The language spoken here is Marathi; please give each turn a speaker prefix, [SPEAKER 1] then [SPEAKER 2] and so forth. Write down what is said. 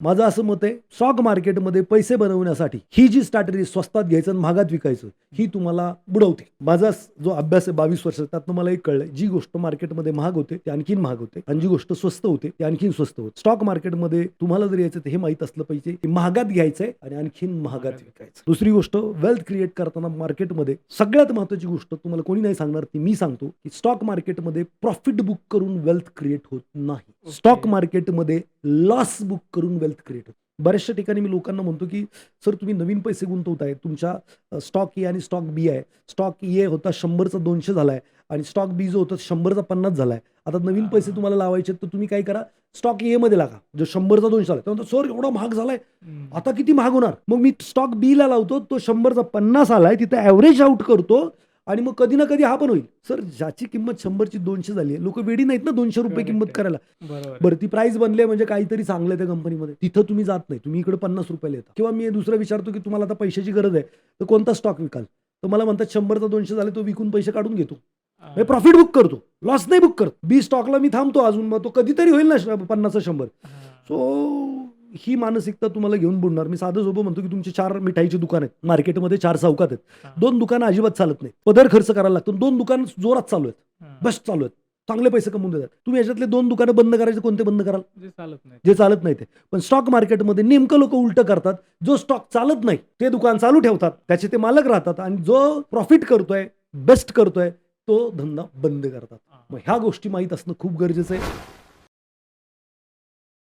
[SPEAKER 1] माझं असं मत आहे स्टॉक मार्केटमध्ये पैसे बनवण्यासाठी ही जी स्ट्रॅटेजी स्वस्तात घ्यायचं आणि महागात विकायचं ही तुम्हाला बुडवते. माझा जो अभ्यास आहे बावीस वर्ष त्यातनं मला एक कळलंय जी गोष्ट मार्केटमध्ये महाग होते ती आणखीन महाग होते आणि जी गोष्ट स्वस्त होते ती आणखीन स्वस्त होते. स्टॉक मार्केटमध्ये तुम्हाला जर यायचं हे माहीत असलं पाहिजे की महागात घ्यायचंय आणि आणखीन महागात विकायचं. दुसरी गोष्ट वेल्थ क्रिएट करताना मार्केटमध्ये सगळ्यात महत्वाची गोष्ट तुम्हाला कोणी नाही सांगणार ती मी सांगतो की स्टॉक मार्केटमध्ये प्रॉफिट बुक करून वेल्थ क्रिएट होत नाही. स्टॉक मार्केटमध्ये लॉस बुक करून वेल्थ क्रिएट होत. बऱ्याचशा ठिकाणी मी लोकांना म्हणतो की सर तुम्ही नवीन पैसे गुंतवताय. तुमच्या स्टॉक ए आणि स्टॉक बी आहे. स्टॉक ए होता शंभरचा दोनशे झालाय आणि स्टॉक बी जो होता शंभरचा पन्नास झालाय. आता नवीन पैसे तुम्हाला लावायचे तर तुम्ही काय करा? स्टॉक ए मध्ये लागा. जो शंभरचा दोनशे झाला तर सर एवढा महाग झालाय. आता किती महाग होणार? मग मी स्टॉक बी ला लावतो तो शंभरचा पन्नास आलाय तिथे ॲव्हरेज आउट करतो आणि मग कधी ना कधी हा पण होईल. सर ज्याची किंमत शंभरची दोनशे झाली आहे. लोक वेडी नाहीत ना दोनशे रुपये किंमत. करायला. बरं ती प्राइस बनली म्हणजे काहीतरी चांगलं आहे त्या कंपनीमध्ये तिथं तुम्ही जात नाही. तुम्ही इकडे पन्नास रुपयाला येता. किंवा मी दुसरं विचारतो की तुम्हाला आता पैशाची गरज आहे तर कोणता स्टॉक विकाल? तर मला म्हणतात शंभरचा दोनशे झाले तो विकून पैसे काढून घेतो. प्रॉफिट बुक करतो. लॉस नाही बुक करत. बी स्टॉकला मी थांबतो अजून मग तो कधीतरी होईल ना पन्नासचा शंभर. सो ही मानसिकता तुम्हाला घेऊन बुडणार. मी साधं सोपं म्हणतो की तुमचे चार मिठाईची दुकान आहेत. मार्केटमध्ये चार चौकात आहेत. दोन दुकानं अजिबात चालत नाही पदर खर्च करायला लागतो. दोन दुकान जोरात चालू आहेत. बस चालू आहेत. चांगले पैसे कमवून देतात. तुम्ही याच्यातले दोन दुकानं बंद करायचे कोणते बंद कराल?
[SPEAKER 2] जे चालत नाही
[SPEAKER 1] जे चालत नाही ते. पण स्टॉक मार्केटमध्ये नेमकं लोक उलट करतात. जो स्टॉक चालत नाही ते दुकान चालू ठेवतात. त्याचे ते मालक राहतात आणि जो प्रॉफिट करतोय बेस्ट करतोय तो धंदा बंद करतात. मग ह्या गोष्टी माहीत असणं खूप गरजेचं आहे.